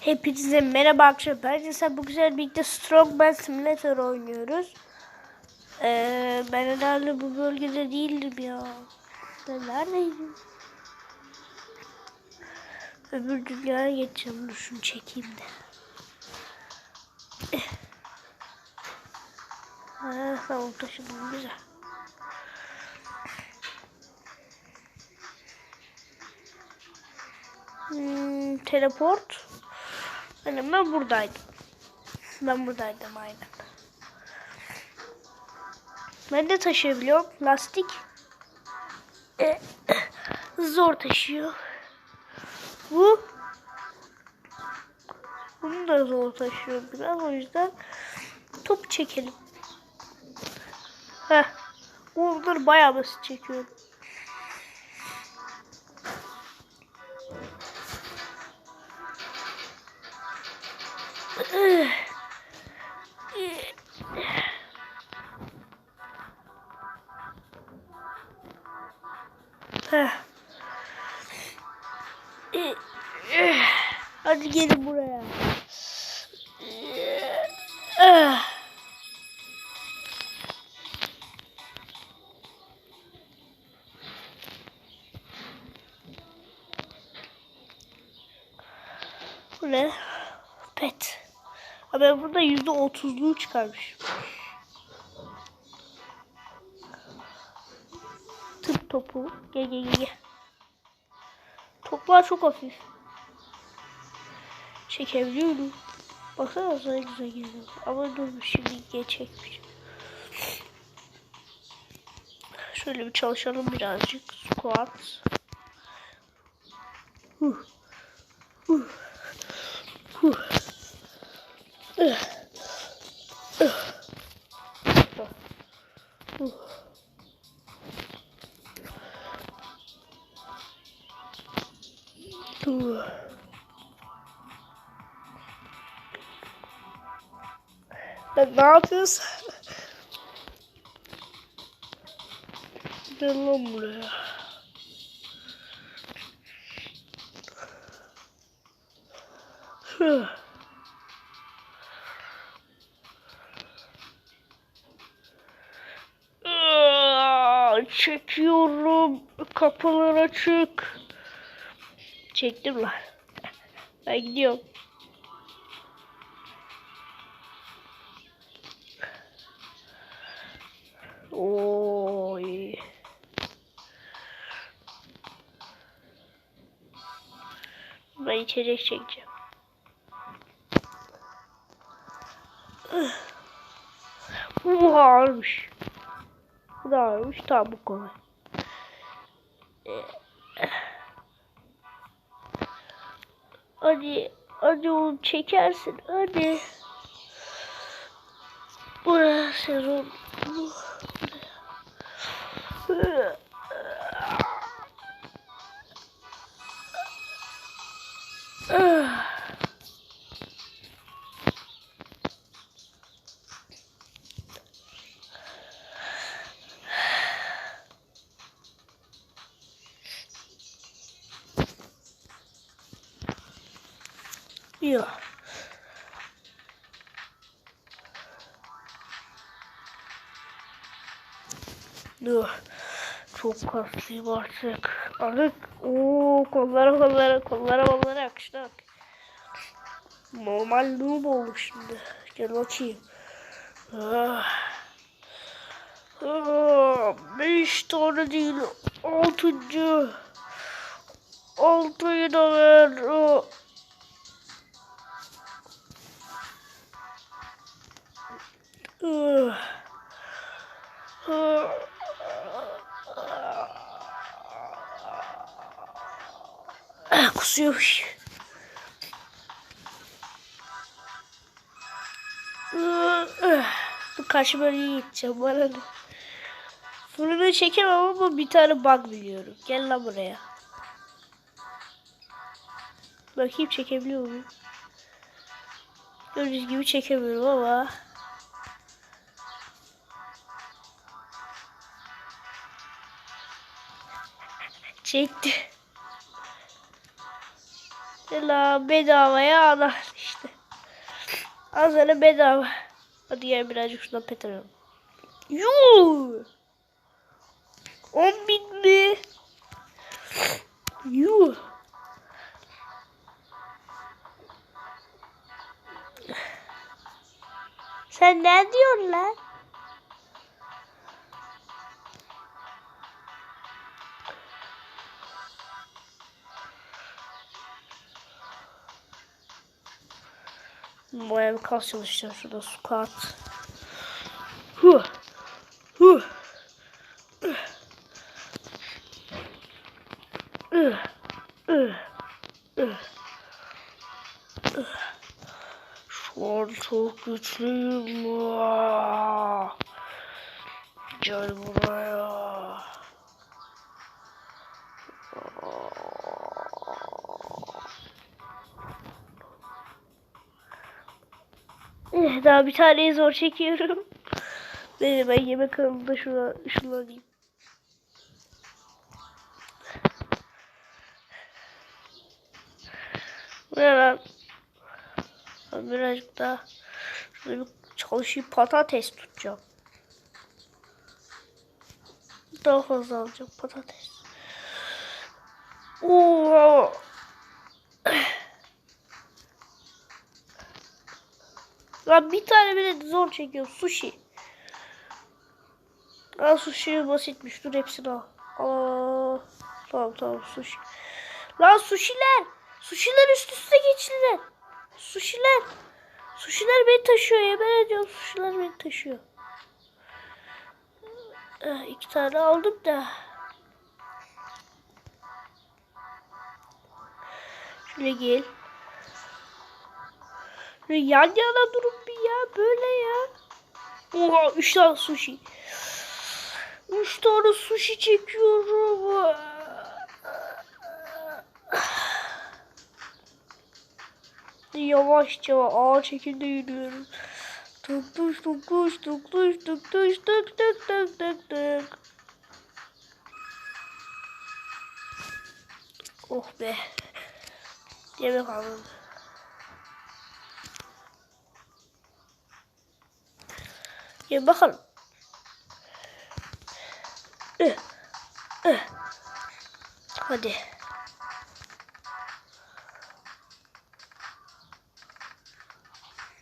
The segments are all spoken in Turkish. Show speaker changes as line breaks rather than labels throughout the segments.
Hepinize merhaba arkadaşlar. Sen bu güzel birlikte Strongman Simulator oynuyoruz. Ee, ben herhalde bu bölgede değildim ya. Ben neredeydim? Öbür dünyaya geçeceğim. Dur şunu çekeyim de. Eh. Ha, tamam taşıdım güzel. Hmm, teleport. Hani ben buradaydım. Ben buradaydım aynen. Ben de taşıyabiliyorum. Lastik. E, zor taşıyor. Bu bunu da zor taşıyor biraz. O yüzden top çekelim. Heh. Bunları bayağı basit çekiyorum. Hadi gelin buraya. Bu ne? Pet. Ama ben burada yüzde otuzluğu çıkarmış. Tıp topu. Gel gel gel. Toplar çok hafif. Çekebiliyorum. Baksana nasıl güzel geliyor. Ama dur şimdi geçecekmiş. Şöyle bir çalışalım birazcık. Squat. Huh. Huh. Uh. Uh. Ben ne. Hı. Çekiyorum. Kapılar açık. Çektim lan. Ben gidiyorum. Oy. Ben içecek çekeceğim. Bu ağırmış. Bu da ağırmış. Tamam bu kolay. Hadi, hadi onu çekersin. Hadi. Burası sezon. Yok. Dur. Çok kaslıyım artık. Artık ooo kollara kollara kollara kollara yakıştı bak. Normal noob olduk şimdi. Gel bakayım. Ah. Ah, beş tane değil. Altıncı. Altıyı da ver. Ah. Ah. Kusuyormuş. Bu karşı bölgeye gideceğim bana ne? Fırını çekemem ama bir tane bug biliyorum. Gel lan buraya. Bakayım çekebiliyor muyum? Gördüğünüz gibi çekemiyorum ama. Çekti. La bedavaya ana işte. Az önce bedava. Hadi gel birazcık şuradan pet alalım. Yuh! 10 bin mi? Yuh! Sen ne diyorsun lan? Bayağı bir kas çalışacağım şurada squat. Huh. Huh. Ih. Ih. Ih. Ih. Şu an çok güçlüyüm. Vaa. Gel buraya. Daha bir taneyi zor çekiyorum. Neyse ben yemek kanalında şuna, şunu alayım. Bu? Ben birazcık daha şöyle çalışayım patates tutacağım. Daha fazla alacağım patates. Oo. Lan bir tane bile zor çekiyor. Sushi. Aa sushi basitmiş. Dur hepsini al. Aa, tamam tamam sushi. Lan sushiler. Sushiler üst üste geçtiler. Sushiler. Sushiler beni taşıyor. Yemin ediyorum sushiler beni taşıyor. Ah, iki tane aldım da. Şöyle gel. Şöyle yan yana durun bir ya. Böyle ya. Oha üç tane sushi. Üç tane sushi çekiyorum. Yavaşça ağır şekilde yürüyorum. Tık tuş tık tuş tık tuş tık tuş tık tık tık tık tık. Oh be. Yemek aldım. Gel bakalım. Ih, ih. Hadi.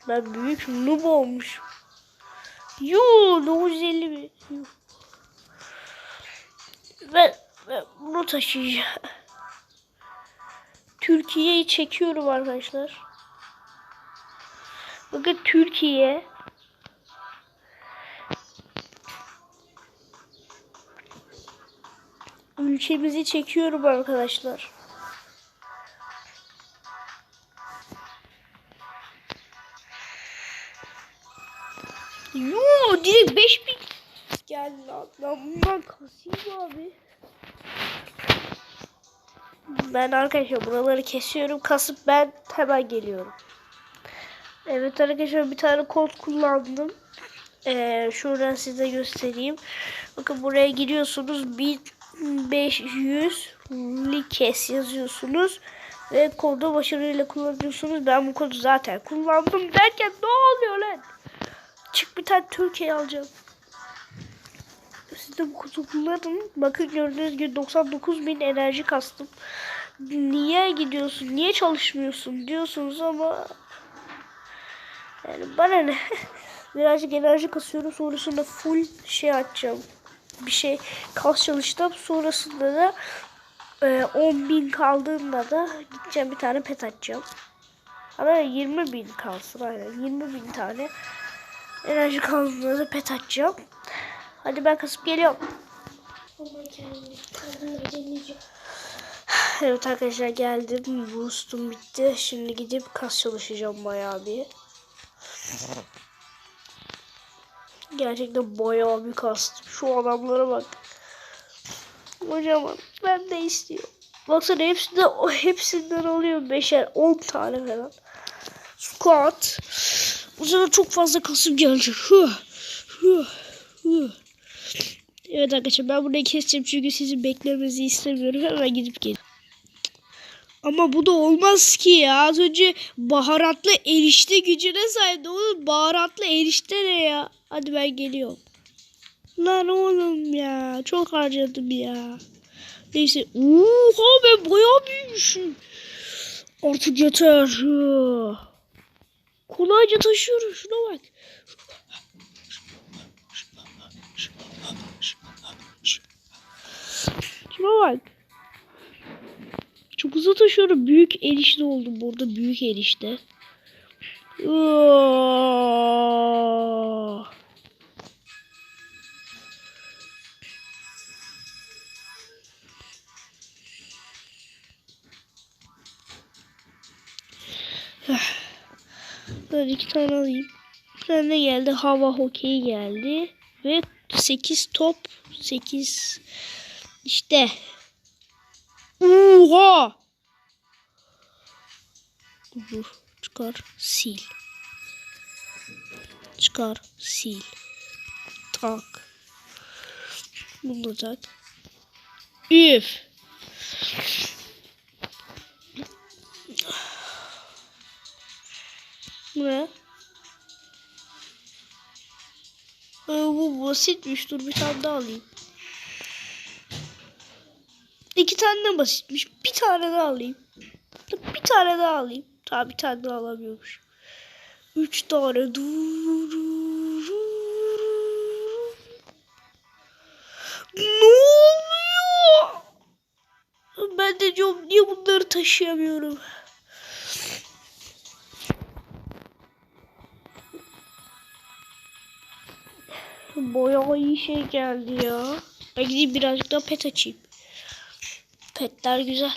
Ben büyük noob olmuşum. Yoo 950 mi? Ben, ben bunu taşıyacağım. Türkiye'yi çekiyorum arkadaşlar. Bakın Türkiye. Ülkemizi çekiyorum arkadaşlar. Yoo direkt 5000 Gel lan lan bundan kasayım abi. Ben arkadaşlar buraları kesiyorum kasıp ben hemen geliyorum. Evet arkadaşlar bir tane kod kullandım. Ee, şuradan size göstereyim. Bakın buraya giriyorsunuz 1500 likes yazıyorsunuz ve kodu başarıyla kullanıyorsunuz. Ben bu kodu zaten kullandım derken ne oluyor lan? Çık bir tane Türkiye alacağım. Siz de bu kodu kullanın. Bakın gördüğünüz gibi 99 bin enerji kastım. Niye gidiyorsun? Niye çalışmıyorsun diyorsunuz ama yani bana ne? Birazcık enerji kasıyorum. Sonrasında full şey açacağım. Bir şey kas çalıştım. Sonrasında da e, 10 bin kaldığında da gideceğim bir tane pet açacağım. Ama 20 bin kalsın aynen. 20 bin tane enerji kaldığında da pet açacağım. Hadi ben kasıp geliyorum. Evet arkadaşlar geldim. Boost'um bitti. Şimdi gidip kas çalışacağım bayağı bir. Gerçekten bayağı bir kastım. Şu adamlara bak. Kocaman. Ben de istiyorum. Baksana hepsinde, hepsinden oluyor beşer, on tane falan. Squat. Bu sefer çok fazla kasım gelecek. Evet arkadaşlar ben burayı keseceğim çünkü sizin beklemenizi istemiyorum. Hemen gidip gelin. Ama bu da olmaz ki ya. Az önce baharatlı erişte gücüne sahipti. Oğlum baharatlı erişte ne ya? Hadi ben geliyorum. Lan oğlum ya. Çok harcadım ya. Neyse. Oha ben bayağı büyümüşüm. Artık yeter. Kolayca taşıyorum. Şuna bak. Şuna bak. Çok hızlı taşıyorum. Büyük erişte oldum burada. Büyük erişte. Aa! Ben iki tane alayım. Sen de geldi. Hava hokeyi geldi. Ve 8 top. 8 işte. Oha! Dur. Çıkar. Sil. Çıkar. Sil. Tak. Tak. Üf. Ne? Ee, bu basitmiş. Dur bir tane daha alayım. İki tane de basitmiş. Bir tane daha alayım. Bir tane daha alayım. Tamam bir tane daha alamıyormuş. Üç tane. Ne oluyor? Ben de diyorum niye bunları taşıyamıyorum? Bayağı iyi şey geldi ya. Ben gideyim birazcık daha pet açayım. Petler güzel.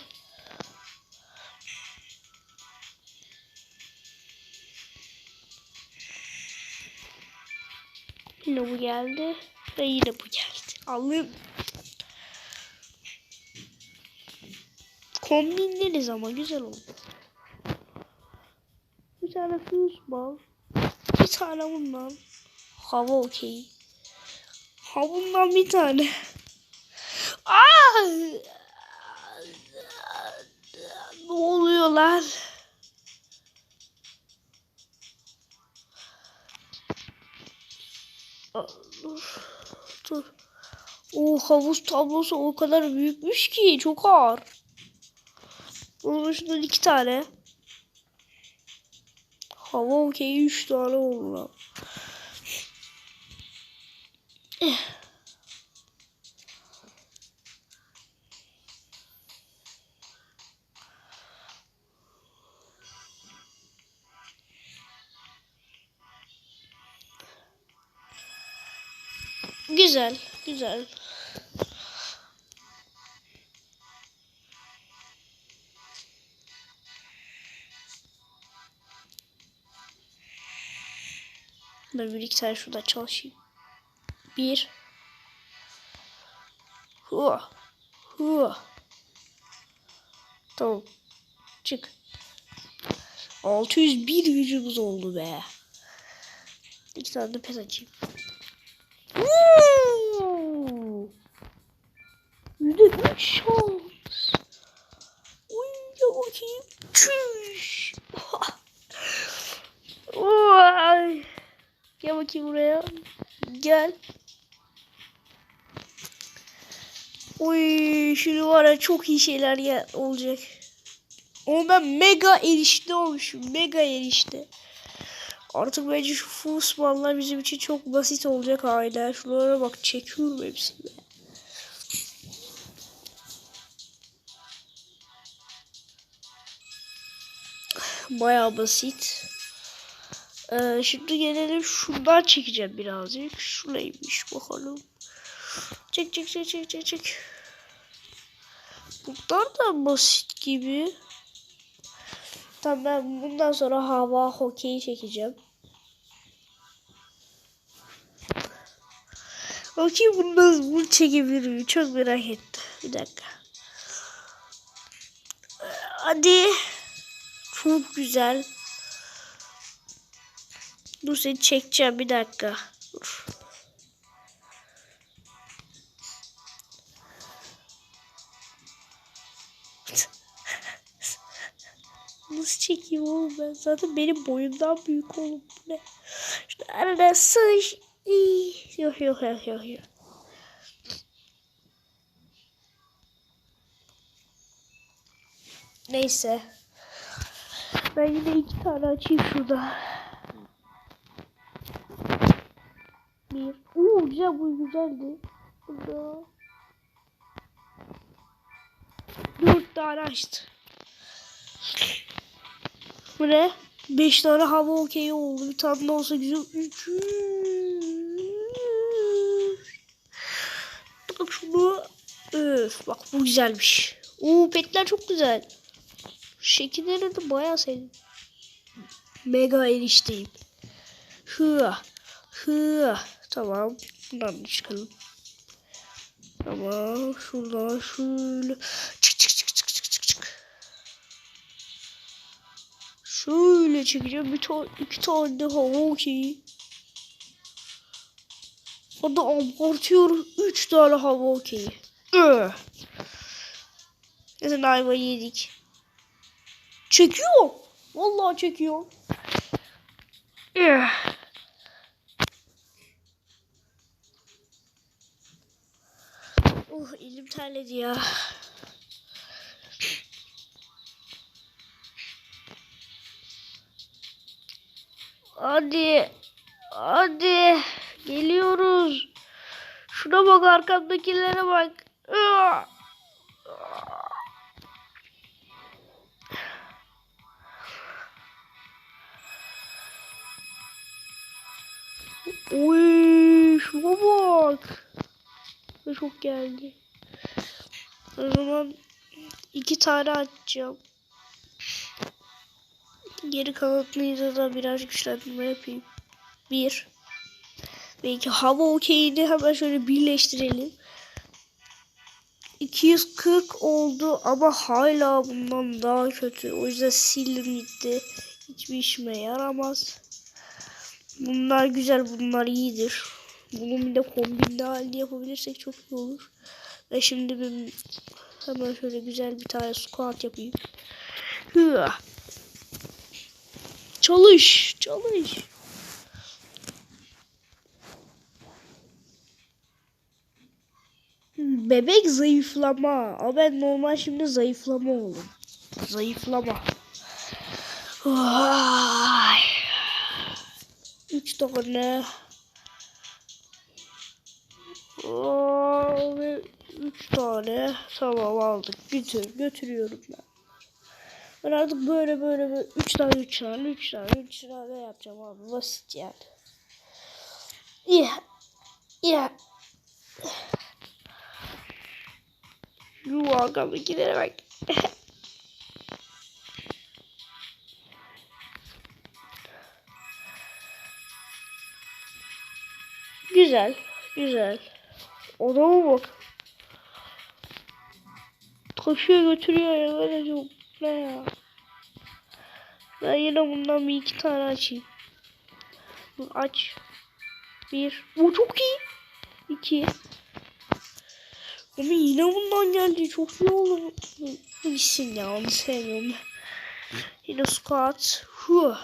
Yine bu geldi. Ve yine bu geldi. Allah'ım. Kombinleriz ama güzel oldu. Bir tane fuzball. Bir tane bundan. Hava okey. Ha bundan bir tane. Aa! Aa, Dur. Dur. O havuz tablosu o kadar büyükmüş ki çok ağır. Bunun şundan iki tane. Hava okey üç tane oldu Güzel, güzel. Ben bir iki tane şurada çalışayım. Bir. Hua. Hua. Tamam. Çık. 601 gücümüz oldu be. İki tane de pes açayım. Şans. Uy ya bakayım. Çüş. Gel bakayım buraya. Gel. Uy şimdi var ya çok iyi şeyler ya olacak. Ama ben mega erişte olmuşum. Mega erişte. Artık bence şu fußballlar bizim için çok basit olacak hala. Şuralara bak çekiyorum hepsini. Baya basit. Ee, şimdi gelelim şundan çekeceğim birazcık. Şu neymiş bakalım. Çek çek çek çek çek çek. Bunlar da basit gibi. Tamam ben bundan sonra hava hokeyi çekeceğim. Bakayım bunu nasıl bunu çekebilir miyim? Çok merak ettim. Bir dakika. Hadi. Çok güzel. Dur seni çekeceğim bir dakika. Dur. Nasıl çekeyim oğlum ben? Zaten benim boyumdan büyük oğlum. Bu ne? Sığış. İy. Yok yok yok yok yok. Neyse. Ben yine iki tane açayım şurada. Bir. Oo güzel bu güzeldi. Burada. Dört tane açtı. Bu ne? Beş tane hava okey oldu. Bir tane daha olsa güzel. Üç. Bak şunu. Öf bak bu güzelmiş. Oo petler çok güzel. Şekilleri de bayağı sevdim. Mega erişteyim. Hı. Hı. Tamam. Buradan da çıkalım. Tamam. Şuradan şöyle. Çık çık çık çık çık çık çık. Şöyle çekeceğim. Bir tane, iki tane de hava okey. Hadi abartıyorum. Üç tane hava okey. Öh. Zaten ayva yedik. Çekiyor. Vallahi çekiyor. Üh. Uh elim terledi ya. Hadi. Hadi. Geliyoruz. Şuna bak arkamdakilere bak. Üah. Oy şuna bak. Çok geldi. O zaman iki tane açacağım. Geri kalanıyla da biraz güçlendirme yapayım. Bir. Ve iki hava okeyini hemen şöyle birleştirelim. 240 oldu ama hala bundan daha kötü. O yüzden sildim gitti. Hiçbir işime yaramaz. Bunlar güzel, bunlar iyidir. Bunun bir de kombinli halini yapabilirsek çok iyi olur. Ve şimdi ben hemen şöyle güzel bir tane squat yapayım. Hıa. Çalış, çalış. Bebek zayıflama. Ama ben normal şimdi zayıflama oldum. Zayıflama. Vay. Üç tane. Aa, ve üç tane. Tamam aldık. Götür, götürüyorum ben. Ben artık böyle böyle böyle üç tane üç tane üç tane üç tane yapacağım abi. Basit yani. Yeah. Yeah. Yuh arkamdakilere bak. Güzel. Güzel. Odama bak. Taşıyor götürüyor ya. Ne ya. Ben yine bundan bir iki tane açayım. Aç. Bir. Bu çok iyi. İki. Ama yine bundan geldi. Çok iyi oldu. Bu gitsin ya. Onu sevmiyorum. Yine squat. Huh.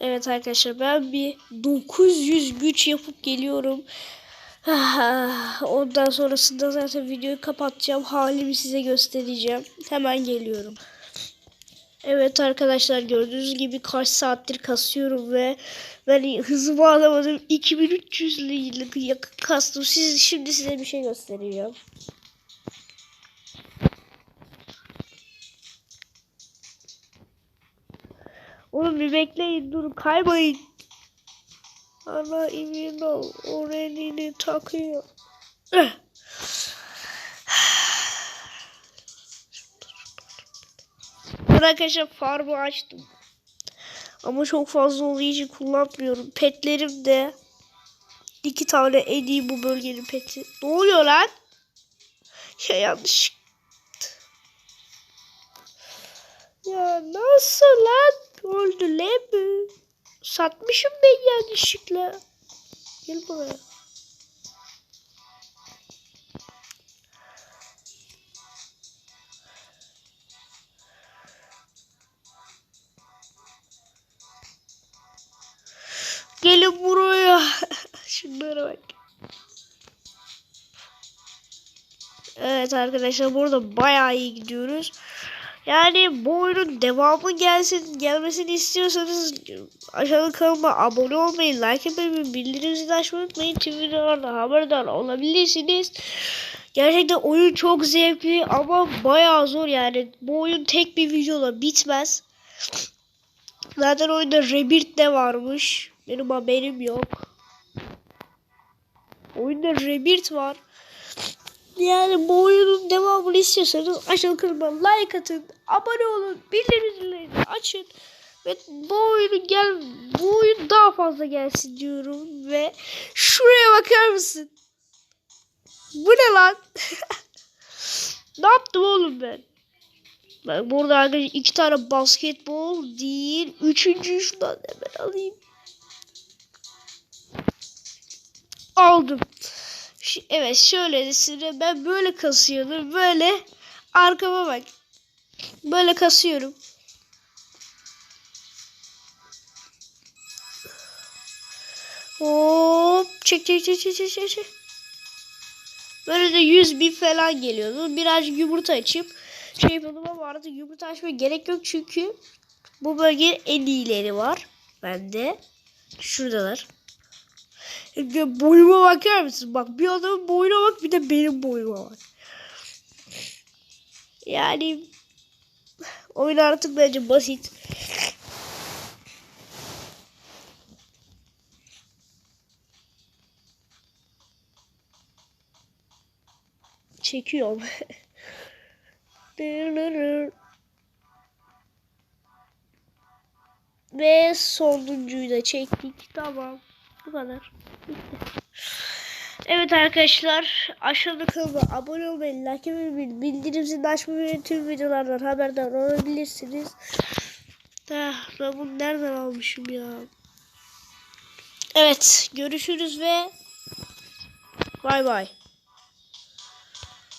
Evet arkadaşlar ben bir 900 güç yapıp geliyorum. Ah, Ondan sonrasında zaten videoyu kapatacağım. Halimi size göstereceğim. Hemen geliyorum. Evet arkadaşlar gördüğünüz gibi kaç saattir kasıyorum ve ben hızımı alamadım. 2300 liralık yakın kastım. Siz, şimdi size bir şey göstereceğim. Oğlum bir bekleyin dur kaymayın. Ana emin ol. O renini takıyor. Arkadaşlar farmı açtım. Ama çok fazla olduğu için kullanmıyorum. Petlerim de iki tane en iyi bu bölgenin peti. Ne oluyor lan? Ya yanlış. Ya nasıl lan? Oldu lan bu? Satmışım ben yanlışlıkla. Gel buraya. Gelin buraya. Şunlara bak. Evet arkadaşlar burada bayağı iyi gidiyoruz. Yani bu oyunun devamı gelsin gelmesini istiyorsanız aşağıda kanalıma abone olmayı, like etmeyi, bildirim zilini açmayı unutmayın. Videolardan haberdar olabilirsiniz. Gerçekten oyun çok zevkli ama bayağı zor yani. Bu oyun tek bir videoda bitmez. Zaten oyunda Rebirth de varmış. Benim haberim yok. Oyunda Rebirth var. Yani bu oyunun devamını istiyorsanız aşağı kanalıma like atın, abone olun, bildirimleri açın ve bu oyunu gel bu oyun daha fazla gelsin diyorum ve şuraya bakar mısın? Bu ne lan? ne yaptım oğlum ben? Bak burada arkadaşlar iki tane basketbol değil. Üçüncüyü şuradan hemen alayım. Aldım. Evet şöyle size ben böyle kasıyordum. Böyle arkama bak. Böyle kasıyorum. Hop çek çek çek çek çek çek. Böyle de 100 bin falan geliyordu. Birazcık yumurta açıp şey yapıyordum ama artık yumurta açmaya gerek yok çünkü bu bölgenin en iyileri var bende. Şuradalar. Boyuma bakar mısın? Bak bir adamın boyuna bak bir de benim boyuma bak. Yani oyun artık bence basit. Çekiyorum. Ve sonuncuyu da çektik. Tamam. Bu kadar. Evet arkadaşlar aşağıda kanalıma abone olmayı, like etmeyi, bildirim zilini açmayı ve tüm videolardan haberdar olabilirsiniz. Ah, ben bunu nereden almışım ya? Evet görüşürüz ve bay bay.